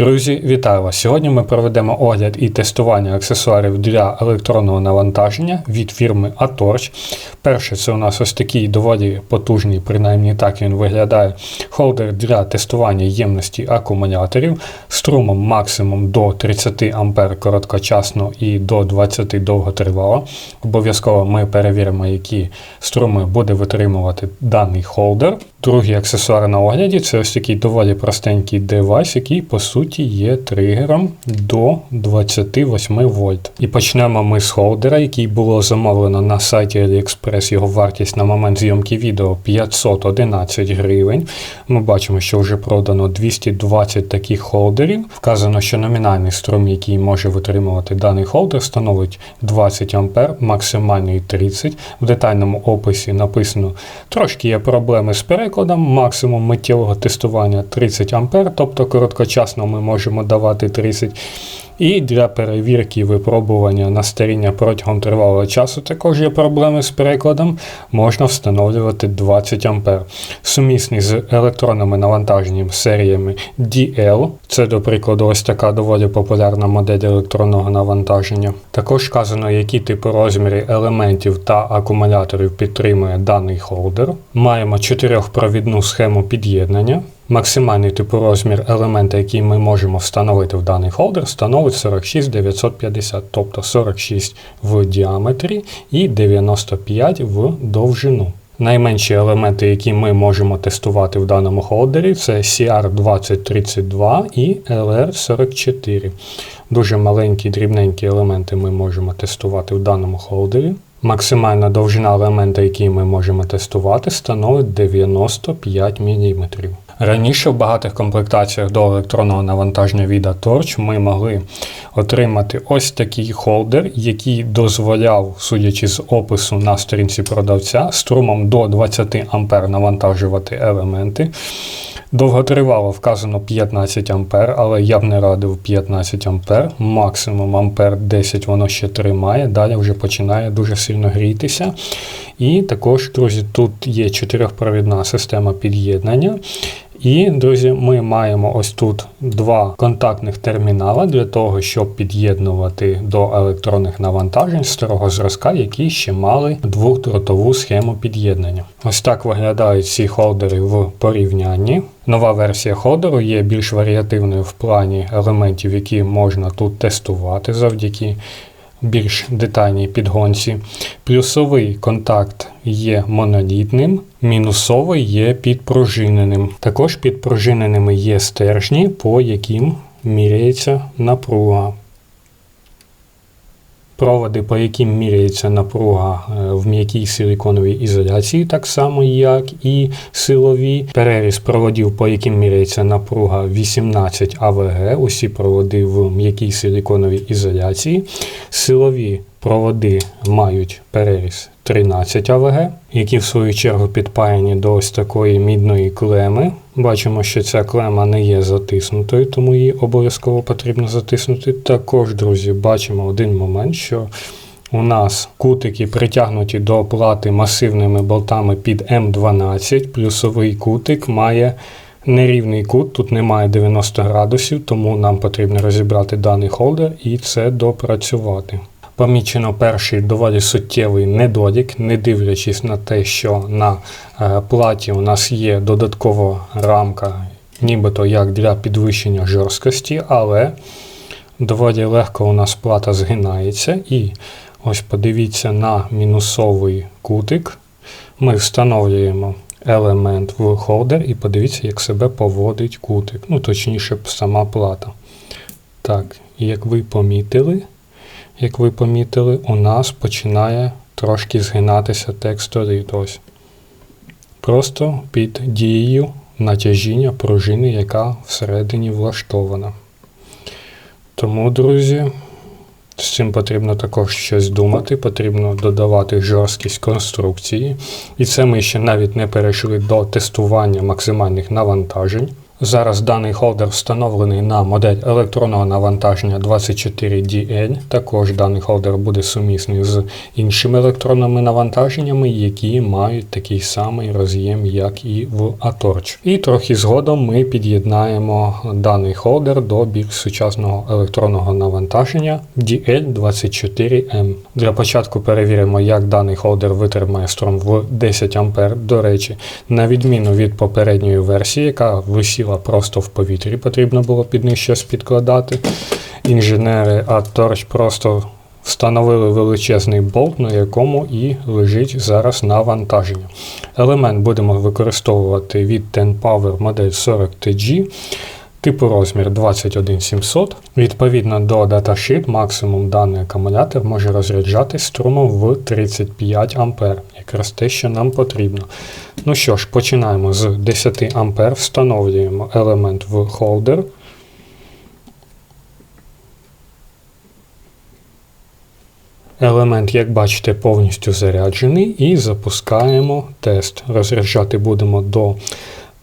Друзі, вітаю вас! Сьогодні ми проведемо огляд і тестування аксесуарів для електронного навантаження від фірми Atorch. Перше, це у нас ось такий доволі потужний, принаймні так він виглядає, холдер для тестування ємності акумуляторів струмом максимум до 30 А короткочасно і до 20 довготривало. Обов'язково ми перевіримо, які струми буде витримувати даний холдер. Другий аксесуар на огляді це ось такий доволі простенький девайс, який по суті є тригером до 28 вольт. І почнемо ми з холдера, який було замовлено на сайті AliExpress. Його вартість на момент зйомки відео 511 гривень. Ми бачимо, що вже продано 220 таких холдерів. Вказано, що номінальний струм, який може витримувати даний холдер, становить 20 А, максимальний 30 В детальному описі написано, трошки є проблеми з перекладом максимум миттєвого тестування 30 А, тобто короткочасно ми можемо давати 30 і для перевірки випробування на старіння протягом тривалого часу також є проблеми з перекладом, можна встановлювати 20 А. Сумісний з електронними навантаженнями серіями DL, це, до прикладу, ось така доволі популярна модель електронного навантаження. Також вказано, які типи розміри елементів та акумуляторів підтримує даний холдер. Маємо чотирьохпровідну схему під'єднання. Максимальний типорозмір елемента, який ми можемо встановити в даний холдер, становить 46950, тобто 46 в діаметрі і 95 в довжину. Найменші елементи, які ми можемо тестувати в даному холдері, це CR2032 і LR44. Дуже маленькі дрібненькі елементи ми можемо тестувати в даному холдері. Максимальна довжина елемента, який ми можемо тестувати, становить 95 мм. Раніше в багатих комплектаціях до електронного навантаження від Torch ми могли отримати ось такий холдер, який дозволяв, судячи з опису на сторінці продавця, струмом до 20 А навантажувати елементи. Довготривало вказано 15 А, але я б не радив 15 А. Максимум ампер 10 воно ще тримає, далі вже починає дуже сильно грітися. І також, друзі, тут є чотирьохпровідна система під'єднання. І, друзі, ми маємо ось тут два контактних термінали для того, щоб під'єднувати до електронних навантажень старого зразка, які ще мали двохдротову схему під'єднання. Ось так виглядають ці холдери в порівнянні. Нова версія холдеру є більш варіативною в плані елементів, які можна тут тестувати завдяки більш детальній підгонці. Плюсовий контакт є монолітним, мінусовий є підпружиненим. Також підпружиненими є стержні, по яким міряється напруга проводи, по яким міряється напруга е, в м'якій силіконовій ізоляції, так само, як і силові. Переріз проводів, по яким міряється напруга 18 АВГ, усі проводи в м'якій силіконовій ізоляції. Силові проводи мають переріз 13 АВГ, які в свою чергу підпаяні до ось такої мідної клеми. Бачимо, що ця клема не є затиснутою, тому її обов'язково потрібно затиснути. Також, друзі, бачимо один момент, що у нас кутики притягнуті до плати масивними болтами під М12, плюсовий кутик має. Нерівний кут, тут немає 90 градусів, тому нам потрібно розібрати даний холдер і це допрацювати. Помічено перший доволі суттєвий недолік, не дивлячись на те, що на е, платі у нас є додаткова рамка, нібито як для підвищення жорсткості, але доволі легко у нас плата згинається. І ось подивіться на мінусовий кутик. Ми встановлюємо елемент в холдер і подивіться, як себе поводить кутик. Ну, точніше, сама плата. Так, як ви помітили як ви помітили, у нас починає трошки згинатися текстоліт. Ось. Просто під дією натяжіння пружини, яка всередині влаштована. Тому, друзі, з цим потрібно також щось думати, потрібно додавати жорсткість конструкції. І це ми ще навіть не перейшли до тестування максимальних навантажень. Зараз даний холдер встановлений на модель електронного навантаження 24DN. Також даний холдер буде сумісний з іншими електронними навантаженнями, які мають такий самий роз'єм, як і в Atorch. І трохи згодом ми під'єднаємо даний холдер до більш сучасного електронного навантаження DL24M. Для початку перевіримо, як даний холдер витримає струм в 10 А. До речі, на відміну від попередньої версії, яка висіла просто в повітрі, потрібно було під них щось підкладати. Інженери АТОРЧ просто встановили величезний болт, на якому і лежить зараз навантаження. Елемент будемо використовувати від TenPower модель 40TG. Типу розмір 21700. Відповідно до даташит, максимум даний акумулятор може розряджатись струмом в 35 А, якраз те, що нам потрібно. Ну що ж, починаємо з 10 А, встановлюємо елемент в холдер. Елемент, як бачите, повністю заряджений і запускаємо тест. Розряджати будемо до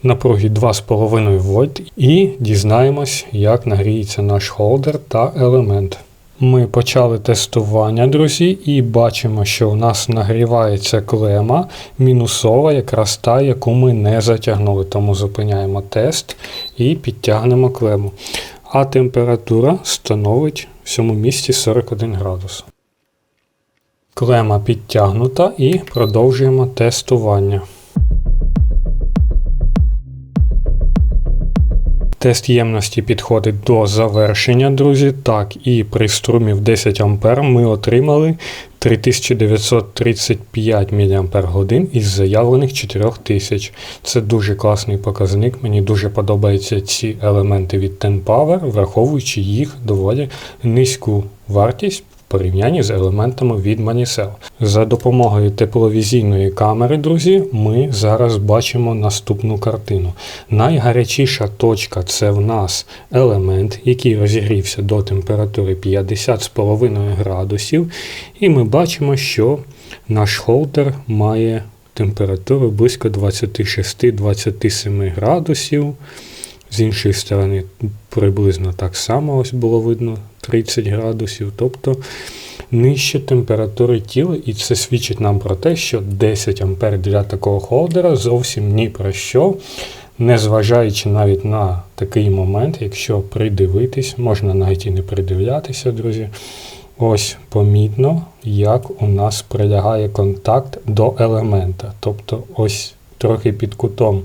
напруги 2,5 вольт і дізнаємось, як нагріється наш холдер та елемент. Ми почали тестування, друзі, і бачимо, що у нас нагрівається клема мінусова, якраз та, яку ми не затягнули. Тому зупиняємо тест і підтягнемо клему. А температура становить в цьому місці 41 градус. Клема підтягнута і продовжуємо тестування. Тест ємності підходить до завершення, друзі. Так, і при струмі в 10 А ми отримали 3935 мАч із заявлених 4000. Це дуже класний показник. Мені дуже подобаються ці елементи від TenPower, враховуючи їх доволі низьку вартість порівнянні з елементами від Manicel. За допомогою тепловізійної камери, друзі, ми зараз бачимо наступну картину. Найгарячіша точка це в нас елемент, який розігрівся до температури 50,5 градусів. І ми бачимо, що наш холдер має температуру близько 26-27 градусів. З іншої сторони, приблизно так само ось було видно 30 градусів, тобто нижче температури тіла, і це свідчить нам про те, що 10 А для такого холдера зовсім ні про що. Незважаючи навіть на такий момент, якщо придивитись, можна навіть і не придивлятися, друзі. Ось помітно, як у нас прилягає контакт до елемента. Тобто ось трохи під кутом.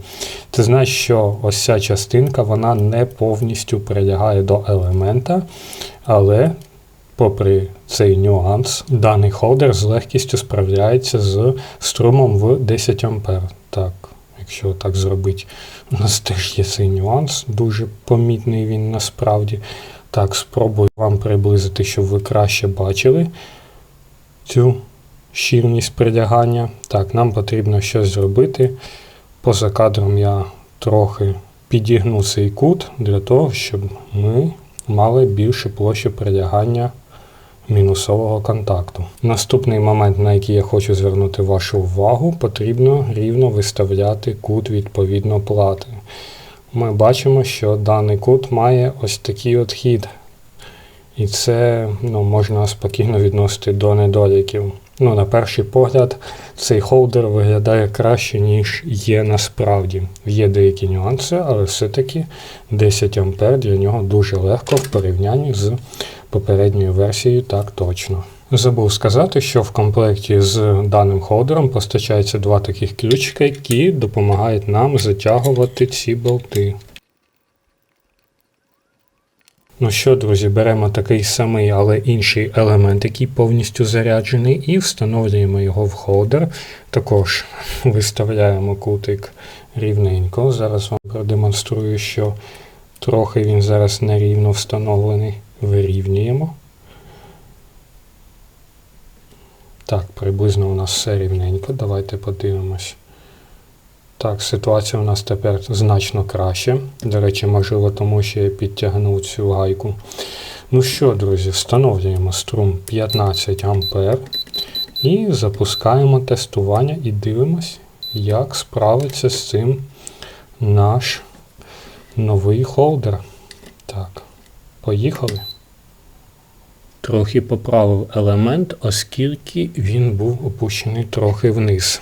Ти знаєш, що ось ця частинка вона не повністю прилягає до елемента, але, попри цей нюанс, даний холдер з легкістю справляється з струмом в 10 А. Так, якщо так зробити, у нас теж є цей нюанс, дуже помітний він насправді. Так, спробую вам приблизити, щоб ви краще бачили цю щільність прилягання. Так, нам потрібно щось зробити. Поза кадром я трохи підігну цей кут для того, щоб ми мали більше площу прилягання мінусового контакту. Наступний момент, на який я хочу звернути вашу увагу, потрібно рівно виставляти кут відповідно плати. Ми бачимо, що даний кут має ось такий от. І це ну, можна спокійно відносити до недоліків. Ну, На перший погляд, цей холдер виглядає краще, ніж є насправді. Є деякі нюанси, але все-таки 10 А для нього дуже легко в порівнянні з попередньою версією, так точно. Забув сказати, що в комплекті з даним холдером постачаються два таких ключика, які допомагають нам затягувати ці болти. Ну що, друзі, беремо такий самий, але інший елемент, який повністю заряджений, і встановлюємо його в холдер. Також виставляємо кутик рівненько. Зараз вам продемонструю, що трохи він зараз нерівно встановлений. Вирівнюємо. Так, приблизно у нас все рівненько. Давайте подивимось. Так, ситуація у нас тепер значно краще. До речі, можливо, тому що я підтягнув цю гайку. Ну що, друзі, встановлюємо струм 15 А і запускаємо тестування і дивимось, як справиться з цим наш новий холдер. Так, поїхали. Трохи поправив елемент, оскільки він був опущений трохи вниз.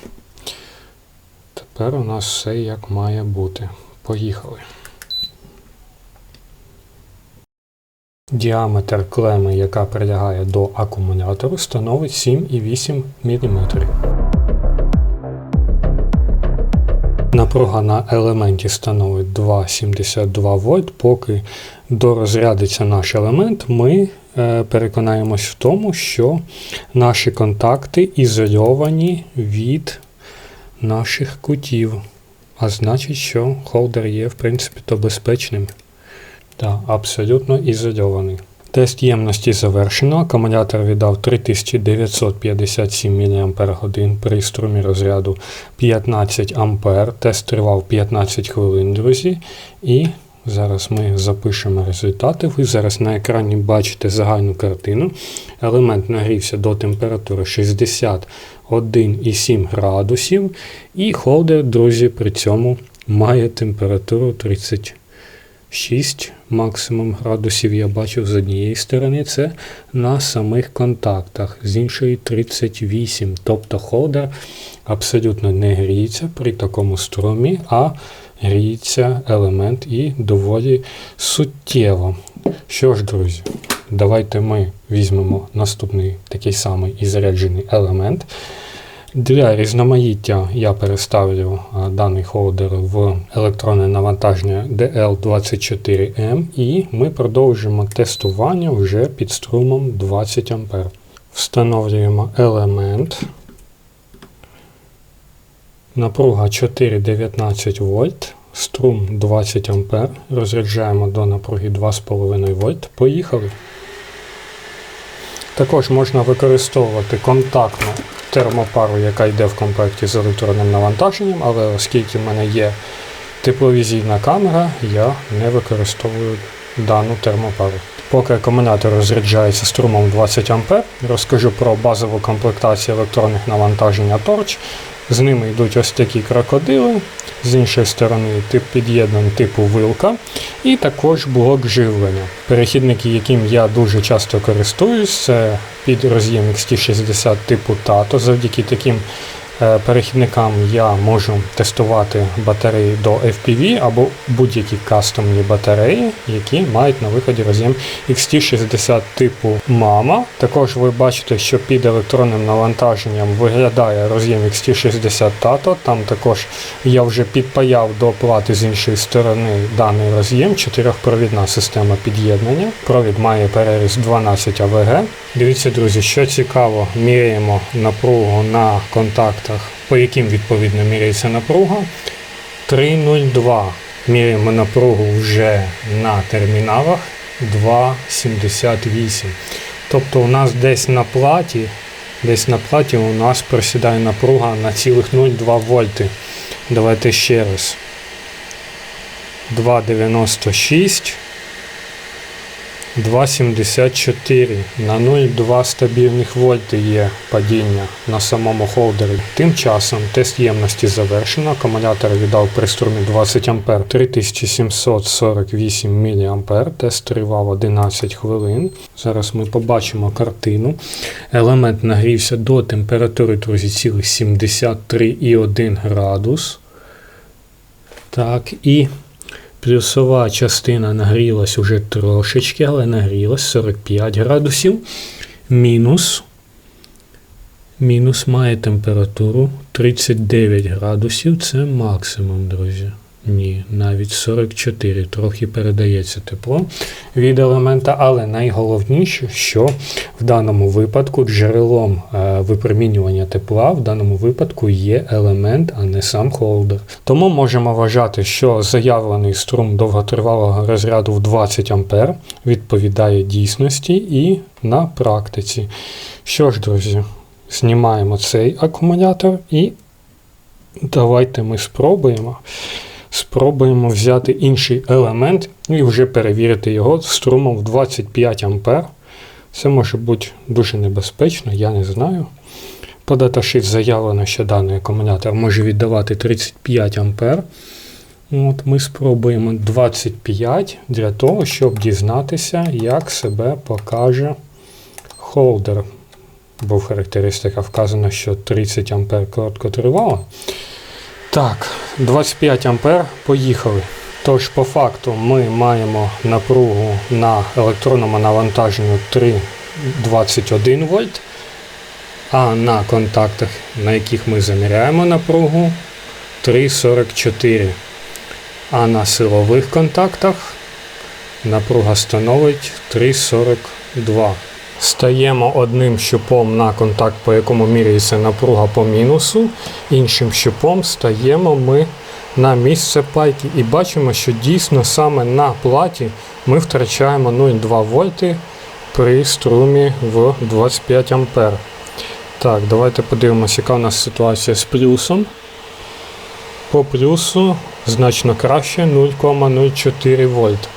Тепер у нас все як має бути. Поїхали. Діаметр клеми, яка прилягає до акумулятору, становить 7,8 мм. Напруга на елементі становить 2,72 вольт. Поки дорозрядиться наш елемент, ми е, переконаємось в тому, що наші контакти ізольовані від наших кутів. А значить, що холдер є, в принципі, то безпечним. Так, абсолютно ізольований. Тест ємності завершено. Акумулятор віддав 3957 мАч при струмі розряду 15 А. Тест тривав 15 хвилин, друзі. І зараз ми запишемо результати. Ви зараз на екрані бачите загальну картину. Елемент нагрівся до температури 61,7 градусів. І холдер, друзі, при цьому має температуру 30 6 максимум градусів я бачив з однієї сторони, це на самих контактах, з іншої 38. Тобто холдер абсолютно не гріється при такому струмі, а гріється елемент і доволі суттєво. Що ж, друзі, давайте ми візьмемо наступний такий самий і заряджений елемент. Для різноманіття я переставлю даний холдер в електронне навантаження DL24M і ми продовжимо тестування вже під струмом 20 А. Встановлюємо елемент. Напруга 4,19 вольт, струм 20 А. Розряджаємо до напруги 2,5 вольт. Поїхали. Також можна використовувати контактну термопару, яка йде в комплекті з електронним навантаженням, але оскільки в мене є тепловізійна камера, я не використовую дану термопару. Поки акумулятор розряджається струмом 20 А, розкажу про базову комплектацію електронних навантажень Torch. З ними йдуть ось такі крокодили, з іншої сторони тип під'єднань типу вилка, і також блок живлення. Перехідники, яким я дуже часто користуюсь, це під роз'єм XT60 типу TATO. Завдяки таким перехідникам я можу тестувати батареї до FPV або будь-які кастомні батареї, які мають на виході роз'єм XT60 типу MAMA. Також ви бачите, що під електронним навантаженням виглядає роз'єм XT60 TATO. Там також я вже підпаяв до плати з іншої сторони даний роз'єм, чотирьохпровідна система під'єднання. Провід має переріз 12 АВГ. Дивіться, друзі, що цікаво, міряємо напругу на контактах, по яким відповідно міряється напруга. 3,02. Міряємо напругу вже на терміналах 2,78. Тобто у нас десь на платі десь на платі у нас просідає напруга на цілих 0,2 вольти. Давайте ще раз. 2,96. 2,74 на 0,2 стабільних вольти є падіння на самому холдері. Тим часом тест ємності завершено. Акумулятор віддав при струмі 20 А 3748 мА. Тест тривав 11 хвилин. Зараз ми побачимо картину. Елемент нагрівся до температури друзі, цілих 73,1 градус. Так, і Плюсова частина нагрілась уже трошечки, але нагрілась 45 градусів. Мінус. Мінус має температуру 39 градусів. Це максимум, друзі. Ні, навіть 44, трохи передається тепло від елемента, але найголовніше, що в даному випадку джерелом е, випромінювання тепла в даному випадку є елемент, а не сам холдер. Тому можемо вважати, що заявлений струм довготривалого розряду в 20 А відповідає дійсності і на практиці. Що ж, друзі, знімаємо цей акумулятор і давайте ми спробуємо спробуємо взяти інший елемент і вже перевірити його струмом в 25 А. Це може бути дуже небезпечно, я не знаю. По даташит заявлено, що даний акумулятор може віддавати 35 А. От Ми спробуємо 25 для того, щоб дізнатися, як себе покаже холдер. Бо в характеристиках вказано, що 30 А короткотривало. Так, 25 А поїхали. Тож, по факту, ми маємо напругу на електронному навантаженню 3,21 вольт, а на контактах, на яких ми заміряємо напругу, 3,44. А на силових контактах напруга становить 3,42. Стаємо одним щупом на контакт, по якому міряється напруга по мінусу, іншим щупом стаємо ми на місце пайки і бачимо, що дійсно саме на платі ми втрачаємо 0,2 вольти при струмі в 25 ампер. Так, давайте подивимося, яка у нас ситуація з плюсом. По плюсу значно краще 0,04 вольт.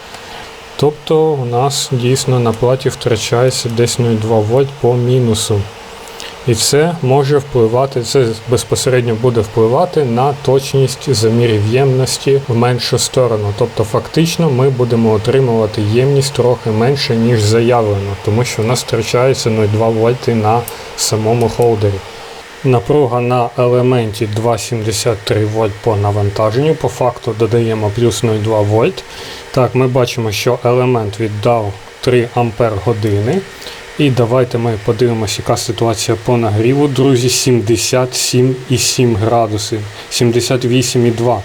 Тобто у нас дійсно на платі втрачається десь 0,2 вольт по мінусу. І це може впливати, це безпосередньо буде впливати на точність замірів ємності в меншу сторону. Тобто, фактично, ми будемо отримувати ємність трохи менше, ніж заявлено, тому що у нас втрачається 0,2 вольти на самому холдері. Напруга на елементі 2,73 вольт по навантаженню. По факту додаємо плюс 0,2 вольт. Так, ми бачимо, що елемент віддав 3 ампер години. І давайте ми подивимося, яка ситуація по нагріву, друзі, 77,7 градусів, 78,2.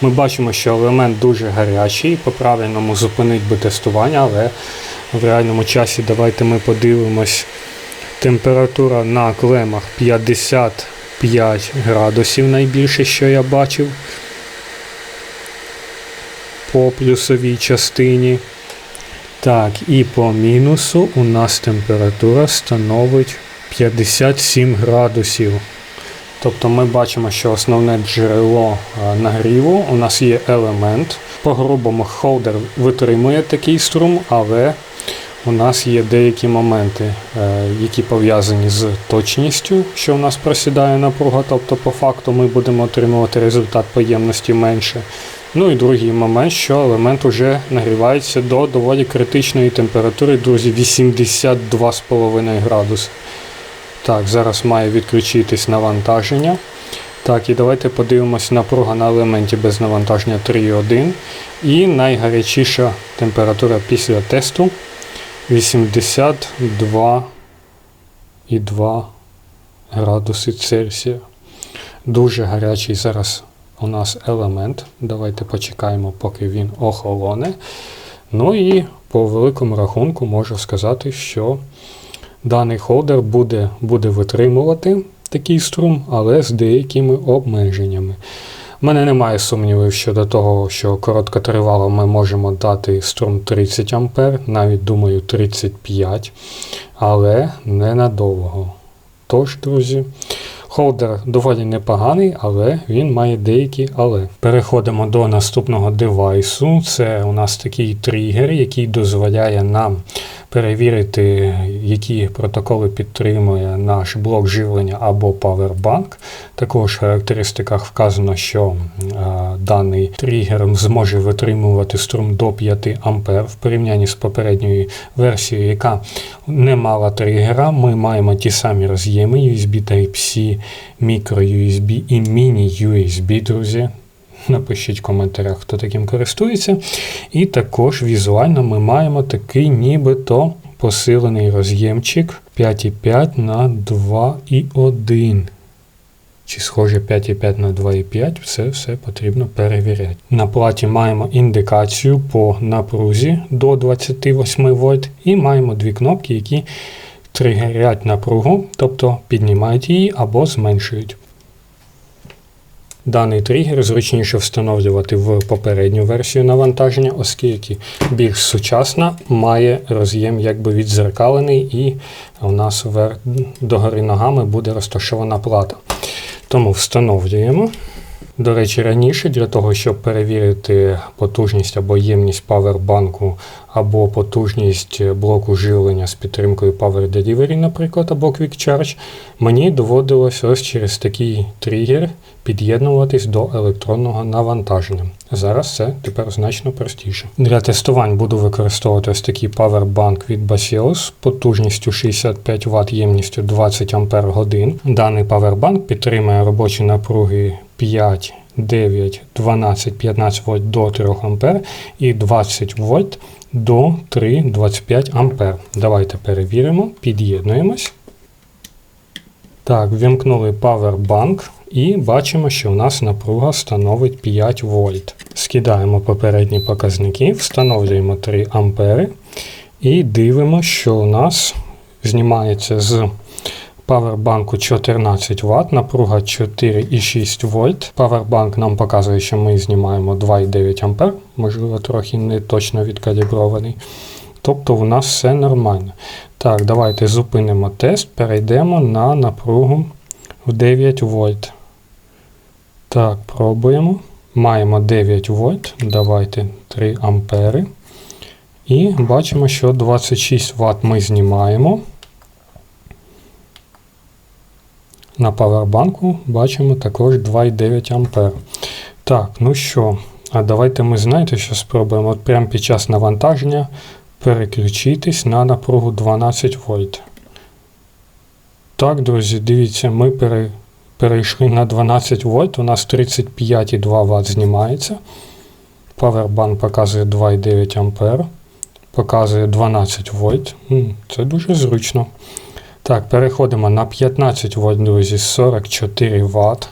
Ми бачимо, що елемент дуже гарячий, по правильному зупинить би тестування, але в реальному часі давайте ми подивимось. Температура на клемах 55 градусів найбільше, що я бачив по плюсовій частині. Так, і по мінусу у нас температура становить 57 градусів. Тобто ми бачимо, що основне джерело нагріву у нас є елемент. По-грубому холдер витримує такий струм, але у нас є деякі моменти, е, які пов'язані з точністю, що у нас просідає напруга, тобто по факту ми будемо отримувати результат поємності менше. Ну і другий момент, що елемент вже нагрівається до доволі критичної температури, друзі, 82,5 градуси. Так, зараз має відключитись навантаження. Так, і давайте подивимось напруга на елементі без навантаження 3,1. І найгарячіша температура після тесту 82,2 градуси Цельсія. Дуже гарячий зараз у нас елемент. Давайте почекаємо, поки він охолоне. Ну і по великому рахунку можу сказати, що даний холдер буде, буде витримувати такий струм, але з деякими обмеженнями. У мене немає сумнівів щодо того, що короткотривало ми можемо дати струм 30 А, навіть думаю 35 але ненадовго. Тож, друзі, холдер доволі непоганий, але він має деякі але. Переходимо до наступного девайсу. Це у нас такий тригер, який дозволяє нам перевірити, які протоколи підтримує наш блок живлення або Powerbank. Також в характеристиках вказано, що а, даний тригер зможе витримувати струм до 5 А в порівнянні з попередньою версією, яка не мала тригера. Ми маємо ті самі роз'єми USB Type-C, micro-USB і mini-USB, друзі. Напишіть в коментарях, хто таким користується. І також візуально ми маємо такий нібито посилений роз'ємчик 5,5 на 2,1. Чи схоже 5,5 на 2,5, все все потрібно перевіряти. На платі маємо індикацію по напрузі до 28 вольт, і маємо дві кнопки, які тригерять напругу, тобто піднімають її або зменшують. Даний тригер зручніше встановлювати в попередню версію навантаження, оскільки більш сучасна має роз'єм якби відзеркалений, і у нас догори ногами буде розташована плата. Тому встановлюємо. До речі, раніше для того, щоб перевірити потужність або ємність павербанку, або потужність блоку живлення з підтримкою Power Delivery, наприклад, або Quick Charge, мені доводилось ось через такий тригер під'єднуватись до електронного навантаження. Зараз це тепер значно простіше. Для тестувань буду використовувати ось такий павербанк від Baseos з потужністю 65 Вт ємністю 20 Ампер годин. Даний павербанк підтримує робочі напруги 5, 9, 12, 15 вольт до 3 А і 20 вольт до 3,25 А. Давайте перевіримо, під'єднуємось. Так, ввімкнули Powerbank і бачимо, що у нас напруга становить 5 вольт. Скидаємо попередні показники, встановлюємо 3 А і дивимося, що у нас знімається з павербанку 14 Вт, напруга 4,6 вольт. Павербанк нам показує, що ми знімаємо 2,9 А, можливо, трохи не точно відкалібрований. Тобто у нас все нормально. Так, давайте зупинимо тест, перейдемо на напругу в 9 вольт. Так, пробуємо. Маємо 9 вольт. Давайте 3 ампери. І бачимо, що 26 Вт ми знімаємо. На павербанку бачимо також 2,9 А. Так, ну що, а давайте ми знаєте, що спробуємо от прямо під час навантаження переключитись на напругу 12 вольт. Так, друзі, дивіться, ми пере, перейшли на 12 вольт, у нас 35,2 Вт знімається. Powerbank показує 2,9 А. Показує 12 вольт. Це дуже зручно. Так, переходимо на 15 вольт, друзі, 44 Вт.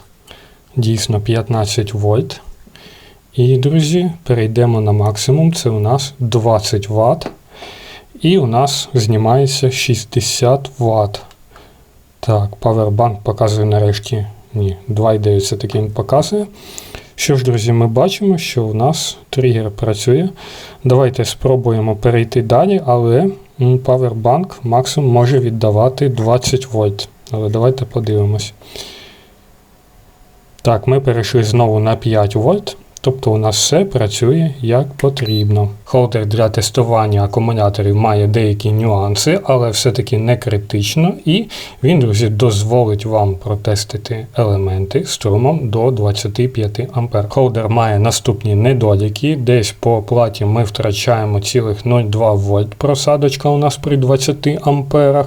Дійсно 15 вольт. І, друзі, перейдемо на максимум. Це у нас 20 Вт. І у нас знімається 60 Вт. Так, Powerbank показує нарешті. Ні, 2,9 це таки він показує. Що ж, друзі, ми бачимо, що у нас тригер працює. Давайте спробуємо перейти далі, але Powerbank максимум може віддавати 20 вольт. Але давайте подивимось. Так, ми перейшли знову на 5 вольт. Тобто у нас все працює як потрібно. Холдер для тестування акумуляторів має деякі нюанси, але все-таки не критично, і він, друзі, дозволить вам протестити елементи струмом до 25 А. Холдер має наступні недоліки. Десь по платі ми втрачаємо цілих 0,2 вольт. Просадочка у нас при 20 А.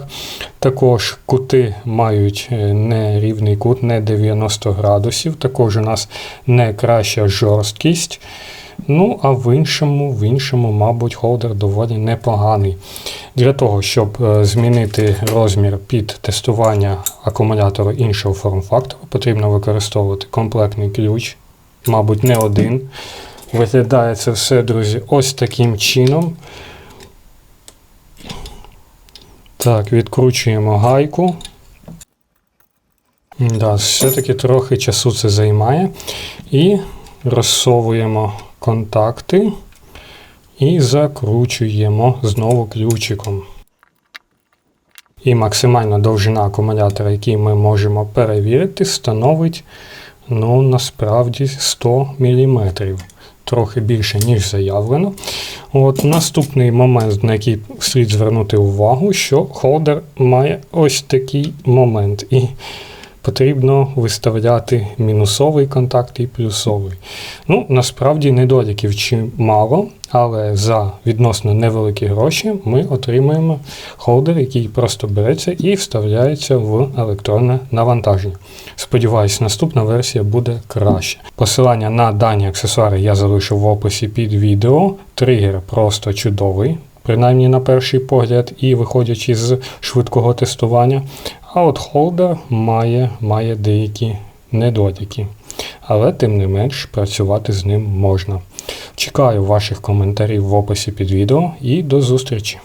Також кути мають е, нерівний кут, не 90 градусів. Також у нас не краща жорсткість. Ну, а в іншому, в іншому, мабуть, холдер доволі непоганий. Для того, щоб е, змінити розмір під тестування акумулятору іншого форм-фактору, потрібно використовувати комплектний ключ, мабуть, не один. Виглядає це все, друзі, ось таким чином. Так, відкручуємо гайку. Да, Все-таки трохи часу це займає. І розсовуємо контакти і закручуємо знову ключиком. І максимальна довжина акумулятора, який ми можемо перевірити, становить ну, насправді 100 мм. Трохи більше, ніж заявлено. От Наступний момент, на який слід звернути увагу, що холдер має ось такий момент. І потрібно виставляти мінусовий контакт і плюсовий. Ну, Насправді недоліків чимало, але за відносно невеликі гроші ми отримаємо холдер, який просто береться і вставляється в електронне навантаження. Сподіваюсь, наступна версія буде краще. Посилання на дані аксесуари я залишу в описі під відео. Тригер просто чудовий. Принаймні на перший погляд, і виходячи з швидкого тестування, а от холдер має, має деякі недотики. Але, тим не менш, працювати з ним можна. Чекаю ваших коментарів в описі під відео і до зустрічі!